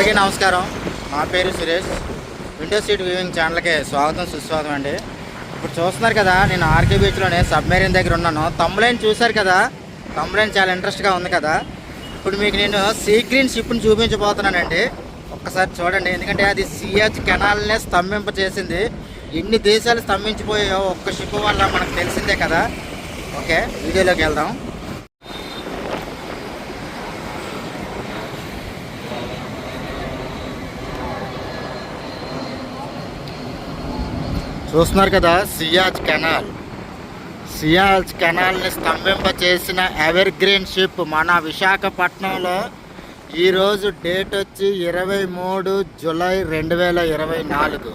అందరికీ నమస్కారం. నా పేరు సురేష్. విండో సీట్ వ్యూవింగ్ ఛానల్కి స్వాగతం సుస్వాగతం అండి. ఇప్పుడు చూస్తున్నారు కదా నేను ఆర్కే బీచ్లోనే సబ్మెరీన్ దగ్గర ఉన్నాను. తమ్ములైన్ చూశారు కదా? తమ్ములైన్ చాలా ఇంట్రెస్ట్గా ఉంది కదా? ఇప్పుడు మీకు నేను సీ గ్రీన్ షిప్ని చూపించబోతున్నానండి. ఒక్కసారి చూడండి. ఎందుకంటే అది సియాచ్ కెనాల్నే స్తంభింప చేసింది. ఎన్ని దేశాలు స్తంభించిపోయాయో ఒక్క షిప్ వల్ల మనకు తెలిసిందే కదా. ఓకే వీడియోలోకి వెళ్దాం. చూస్తున్నారు కదా సియాజ్ కెనాల్. సియాజ్ కెనాల్ని స్తంభింప చేసిన ఎవర్ గ్రీన్ షిప్ మన విశాఖపట్నంలో ఈరోజు డేట్ వచ్చి ఇరవై మూడు జులై రెండు వేల ఇరవై నాలుగు.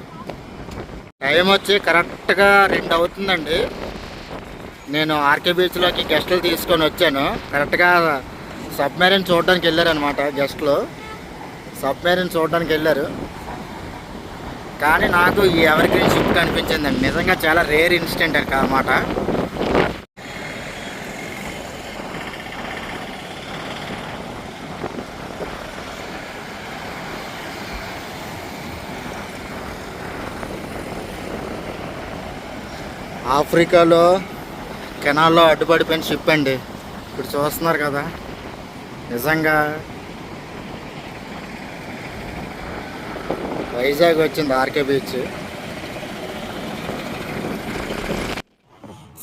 టైం వచ్చి కరెక్ట్గా రెండు అవుతుందండి. నేను ఆర్కే బీచ్లోకి గెస్టులు తీసుకొని వచ్చాను. కరెక్ట్గా సబ్మెరీన్ చూడడానికి వెళ్ళారనమాట గెస్టులు. సబ్మెరీన్ చూడడానికి వెళ్ళారు. కానీ నాకు ఈ ఎవర్ గ్రీన్ షిప్ అనిపించిందండి నిజంగా చాలా రేర్ ఇన్సిడెంట్ అన్నమాట ఆఫ్రికాలో కెనాల్లో అడ్డుపడిపోయిన షిప్ అండి. ఇప్పుడు చూస్తున్నారు కదా. నిజంగా వైజాగ్ వచ్చింది ఆర్కే బీచ్.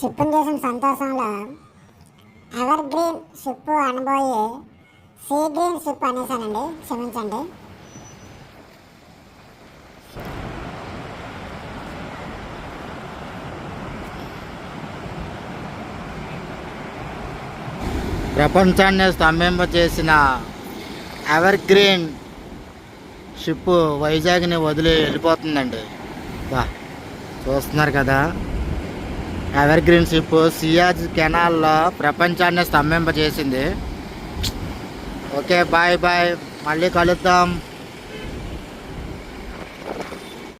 షిప్ని చేసిన సంతోషంలో ఎవర్ గ్రీన్ షిప్ అనబోయి సీ గ్రీన్ షిప్ అనేసానండి. క్షమించండి. ప్రపంచాన్ని స్తంభింప చేసిన ఎవర్ గ్రీన్ షిప్ వైజాగ్ని వదిలి వెళ్ళిపోతుందండి. బా చూస్తున్నారు కదా. ఎవర్ గ్రీన్ షిప్ సియాజ్ కెనాల్లో ప్రపంచాన్ని స్తంభింపజేసింది. Okay bye bye. మళ్ళీ కలుద్దాం.